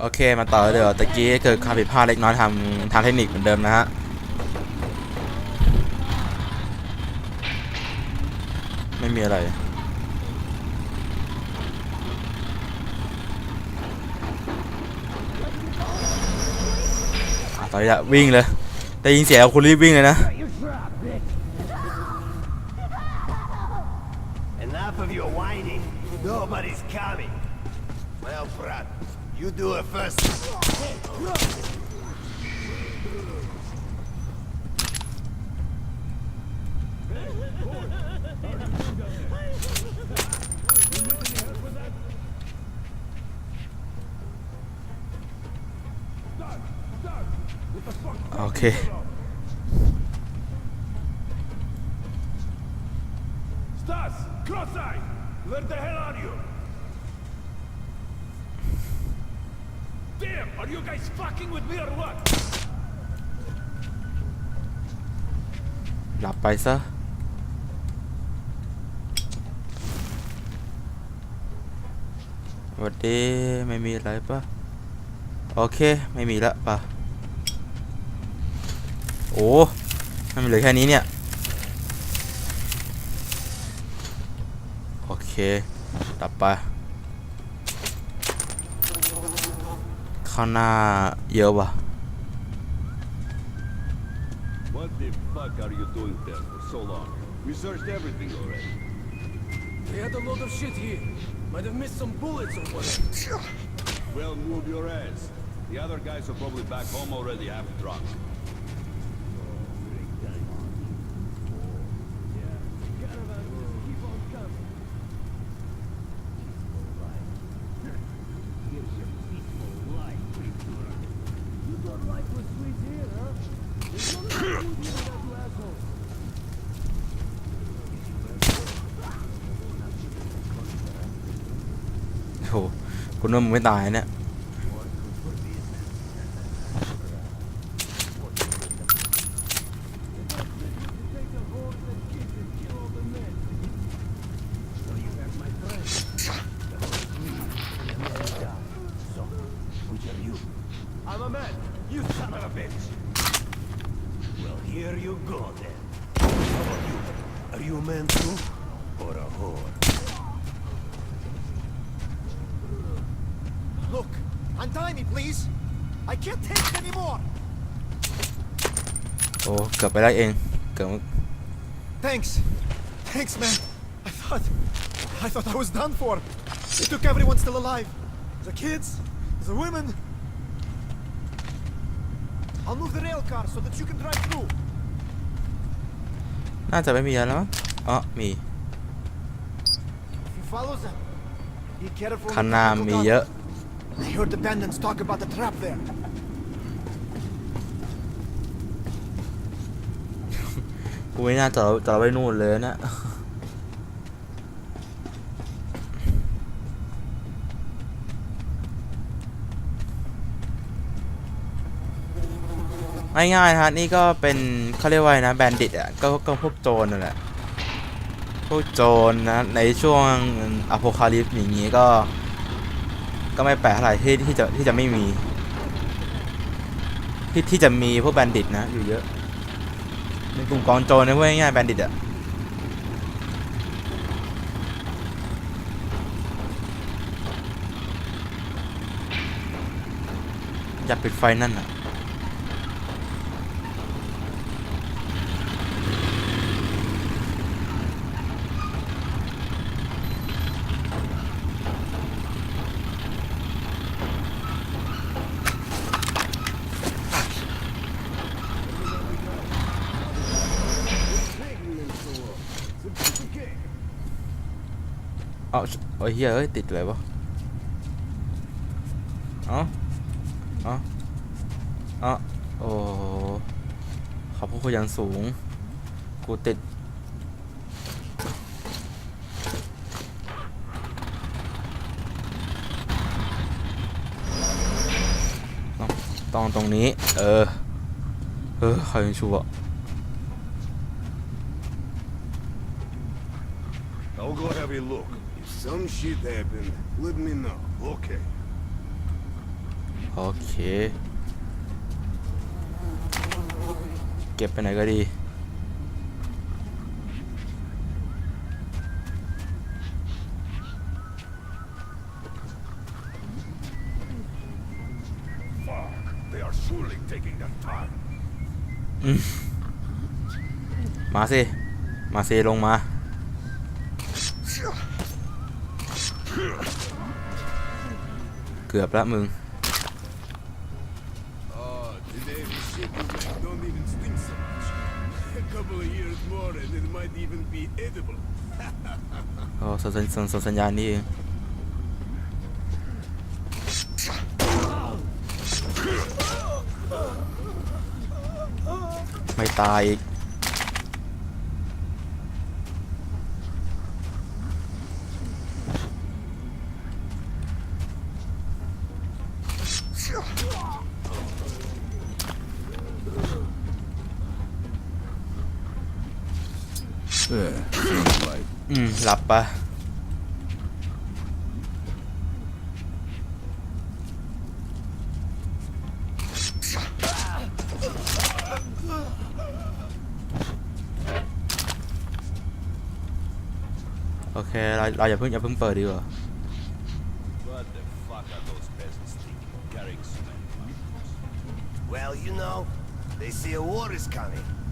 โอเคมาต่อเดี๋ยวตะกี้เกิดความผิดพลาดเล็กน้อยทำทางเทคนิคเหมือนเดิมนะฮะไม่มีอะไรอะตอนนี้อะวิ่งเลยได้ยินเสียคุณรีบวิ่งเลยนะ Enough of your whining. Nobody's coming. You do it first. Okay. หลับไปซะ วัสดีไม่มีอะไรปะโอเค ไม่มีละปะโอ้มันเหลือแค่นี้เนี่ย โอเค ตับไป ข้างหน้าเยอะว่ะ What the fuck are you doing there for so long? We searched everything already. We had a load of shit here. Might have missed some bullets or whatever. Well, move your ass. The other guys are probably back home already half drunk. คุณว่ามึงไม่ตายเนี่ย can't take it anymore. โอ้เกือบไปได้เองเกือบ Thanks. Thanks, man. I thought, I thought I was done for. They took everyone still alive. The kids, the women. I'll move the rail car so that you can drive through. น่าจะไม่มีแล้วมั้งอ๋อมี If you follow them, be careful. ข้างหน้ามีเยอะ I heard the bandits talk about the trap there. กูไม่น่าจะเจะเอไว้นู่นเลยนะง่ายๆฮะนี่ก็เป็นเขาเรียกว่านะแบนดิตอะก็ก็พวกโจรนั่นแหละพวกโจรนะในช่วงอโพคาลิปอย่างนี้ก็ ก็ไม่แปลกเท่าไหร่ที่ที่จะที่จะไม่มี ที่ที่จะมีพวกแบนดิตนะอยู่เยอะ เป็นกลุ่มกองโจรนะพูดง่ายแบนดิตอะอยากปิดไฟนั่นอะ เอาโอ้ยเฮียเอ้ยติดเลยวะเอ๋ออ๋ออ๋อโอ้ขอบพระคุณอย่างสูง กูติดต้องต้องตรงนี้ เออ เออใครยังชัวร์ I'll go have a look. If some shit happened, let me know, okay? โอเคเก็บไปไหนก็ดี Fuck. They are surely taking their time. มาสิ มาสิลงมา เกือบละมึง Oh, today the shit you make don't even stink so much. A couple of years more and it might even be edible. อ๋อส่งสัญส่งส่งสัญญาณนี่เองไม่ตายอีก อืม หลับปะโอเค เราเราอย่าเพิ่งอย่าเพิ่งเปิดดีกว่า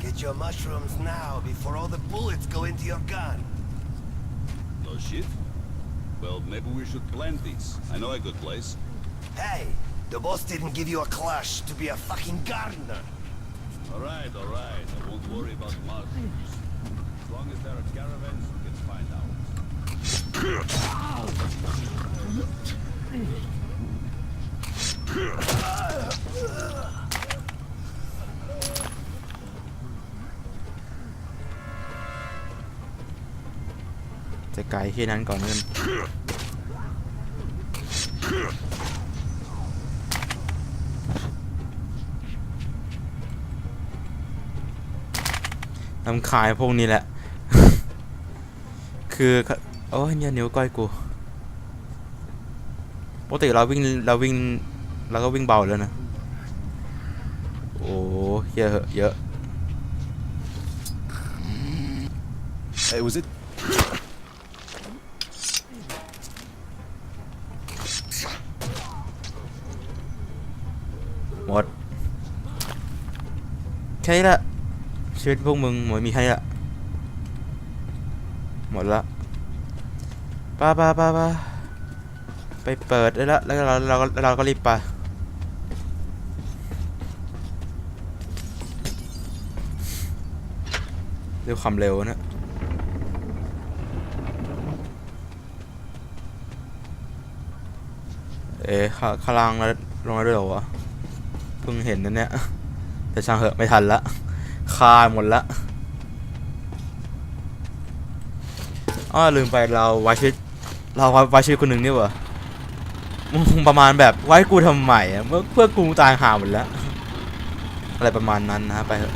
What the fuck are those peasants thinking? Carrying so many mushrooms. Well, you know, they say a war is coming. Get your mushrooms now before all the bullets go into your gun. No shit? Well, maybe we should plant these. I know a good place. Hey, the boss didn't give you a clash to be a fucking gardener. Alright, alright. I won't worry about mushrooms. As long as there are caravans, we can find out. Ah! จะไกลแค่นั้นก่อนเงินนำขายพวกนี้แหละ คือโอ้ยเนี่ยนิ้วก้อยกูปกติเราวิ่งเราวิ่งเราก็วิ่งเบาแล้วนะ โอ้เยอะเยอะ Hey, was it? แค่นี้ละชีวิตพวกมึงหมดมีแค่นี้ละหมดละป้าป้าป้าป้าไปเปิดได้ละแล้วเราเราเราก็รีบไปด้วยความเร็วนะเอ๊ะข้างล่างแล้วลงมาด้วยเหรอวะเพิ่งเห็นนะเนี่ย แต่ช่างเหอะไม่ทันละคาหมดละอ้อลืมไปเราไว้ชีวิตเราไว้ชีวิตคนหนึ่งนี่หวะมึงประมาณแบบไว้กูทำใหม่อะเมื่อเพื่อกูตายหาหมดแล้ว อะไรประมาณนั้นนะไปเถอะ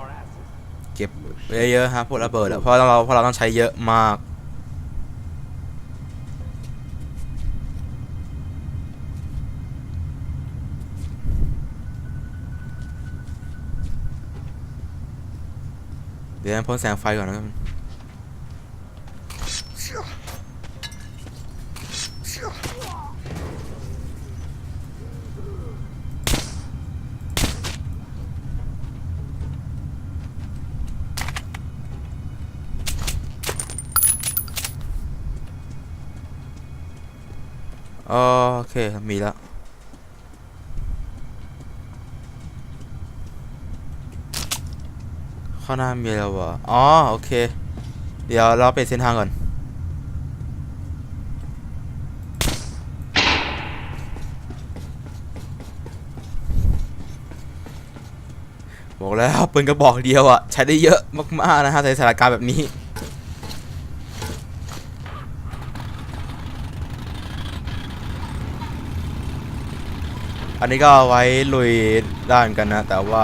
our asses. เก็บเยอะๆฮะพวกระเบิดอะเพราะเราเพราะเราต้องใช้เยอะมาก เดี๋ยวพ่นแสงไฟก่อนนะครับโอเค มีแล้ว ข้างหน้ามีแล้ววะอ๋อโอเค เดี๋ยวเราเปลี่ยนเส้นทางก่อน บอกแล้วปืนกระบอกเดียวอะใช้ได้เยอะมากๆนะฮะในสถานการณ์แบบนี้อันนี้ก็ไว้ลุยด้านกันนะ แต่ว่า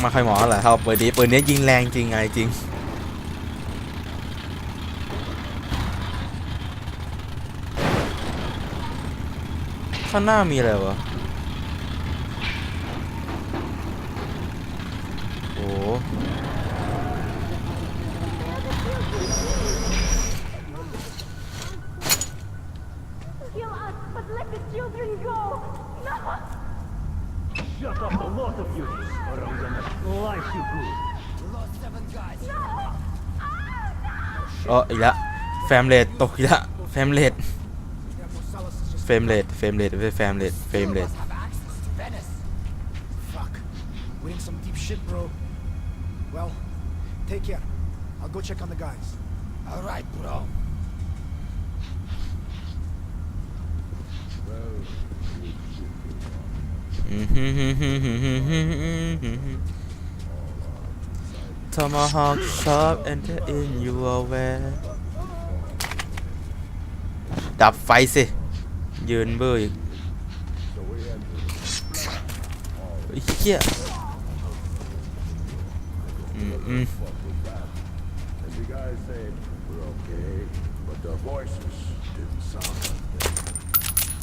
ไม่ค่อยเหมาะเหรอครับปืนนี้ปืนนี้ยิงแรงจริงไงจริงข้างหน้ามีอะไรวะ เอออีกแล้วแฟมเลดตกอีกแล้วแฟมเลดเฟรมเรทเฟรมเรทไม่ใช่แฟมเรทเฟรมเรท have access to Venice. Fuck. We're in some deep shit, bro. Well, take care. I'll go check on the guys. All right, bro. ทอมาฮ อกชอป enter in you are where ดับไฟสิ ยืนเบอร์อีกไอ้เหี้ยอืมอืม And the guys said, we're okay, but their voices didn't sound like that.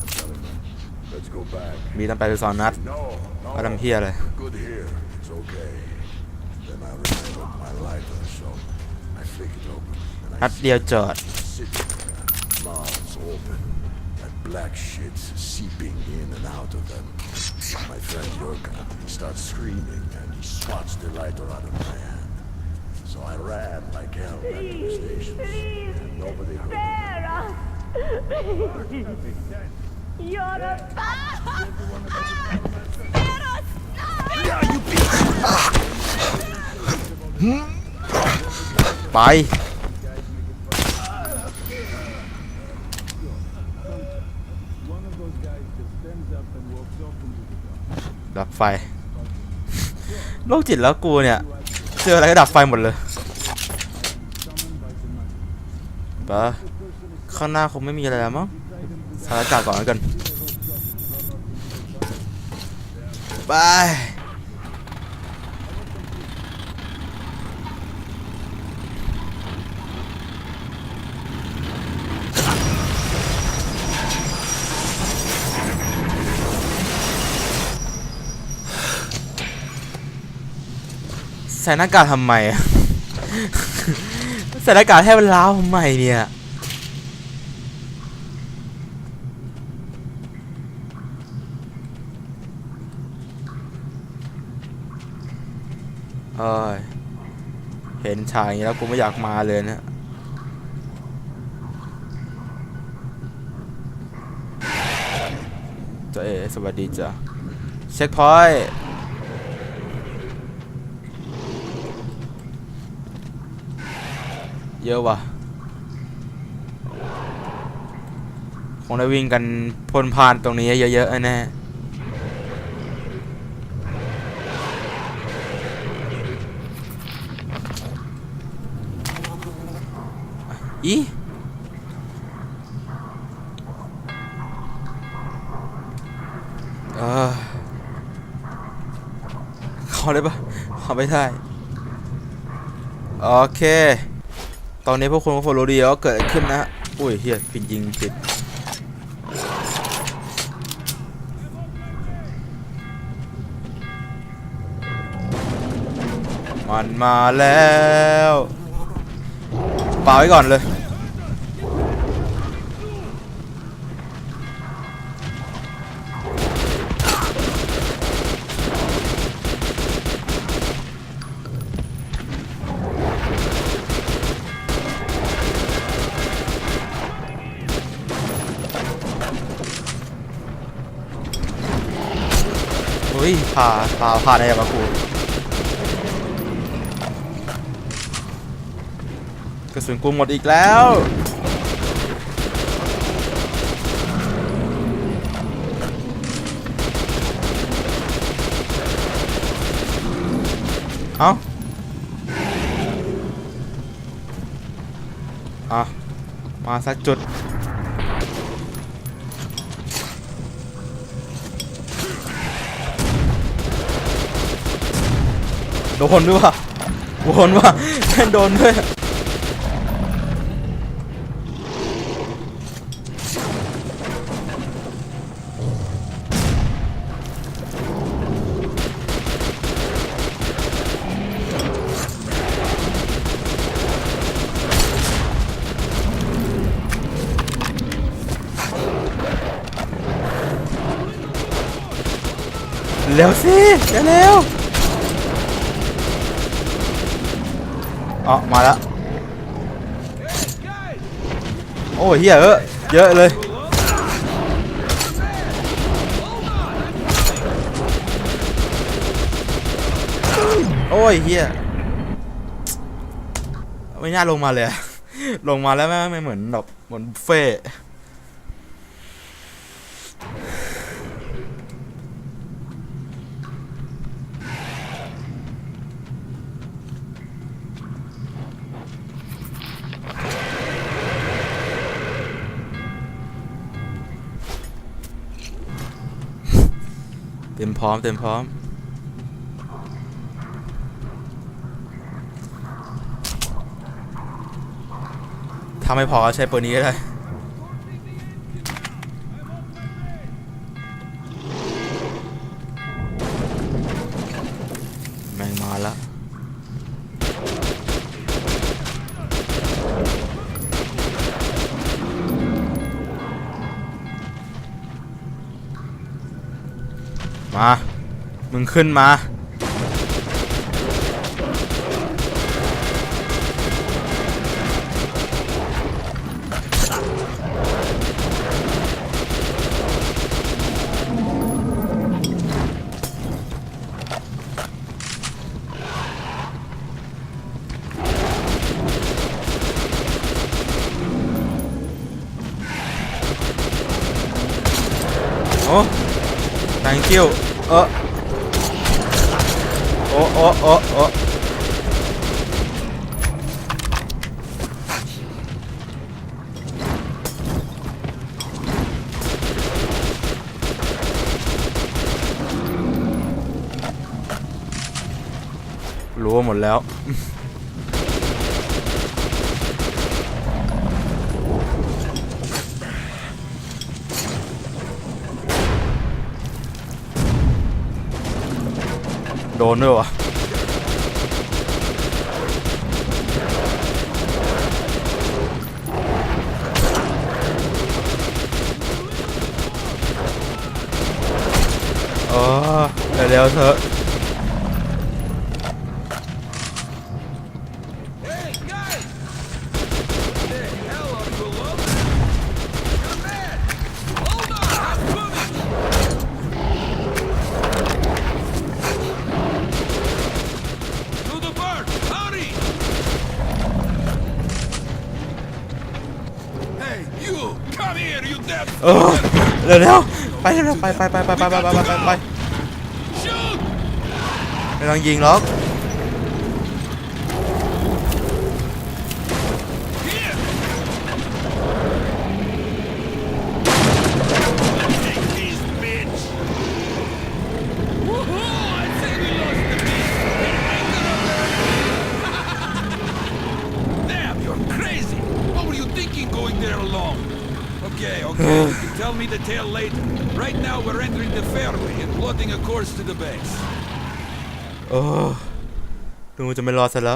I'm telling them, let's go back. มีตั้งแปดสิบสองนัด No, no. มาทำเหี้ยอะไนั I ดเดียวจอด sitting there, mouths open, that black shit seeping in and out of them. My friend Jurka starts screaming and he swats the lighter out of my hand. So I ran like hell back to the station. And nobody heard me. Spare us! You're a bastard! Spare us! No! ไป ดับไฟ โรคจิตแล้วกูเนี่ย เจออะไรก็ดับไฟหมดเลยปะข้างหน้าคงไม่มีอะไรแล้วมั้งสถานการณ์ก่อนแล้วกันไปใส่หน้ากากทำไมอะใส่หน้ากากให้มันล้าวทำไมเนี่ยเอ้ยเห็นฉากอย่างนี้แล้วกูไม่อยากมาเลยเนะจ้าเอสวัสดีจ้ะเช็คพอยต์ เยอะว่ะคงได้วิ่งกันพ่นพ่านตรงนี้เยอะๆแน่อีเออข้าได้ปะข้าไม่ได้ โอเค ตอนนี้พวกคุณก็คงรู้ดีว่าเกิดขึ้นนะอุ้ยเฮียปิดยิงผิดมันมาแล้วป่าไว้ก่อนเลย ผ่าผ่าผ่าในแบบกูกระสุนกูหมดอีกแล้วเอ้าอะ มาสักจุด โดนด้วยว่ะโดนว่ะแม่งโดนด้วยเร็วสิเร็ว อ๋อมาแล้ว โอ้ยเฮียเออเยอะเลย โอ้ยเฮียไม่น่าลงมาเลย ลงมาแล้วแม่ไม่เหมือนแบบเหมือนบุฟเฟ่ เต็มพร้อมเต็มพร้อม ถ้าไม่พอใช้ปืนนี้ก็ได้ มา มึงขึ้นมา อ้โอ้โอ้โอ้รู้หมดแล้ว โดนด้วยวะเออเร็วๆเถอะ เร็วไปเร็วไปไปไปไปไปไปไปไปไปไม่ต้องยิงหรอก Okay, okay, you can tell me the tale later. Right now we're entering the fairway and plotting a course to the base. โอ้ดูจะไม่รอดซะแล้ว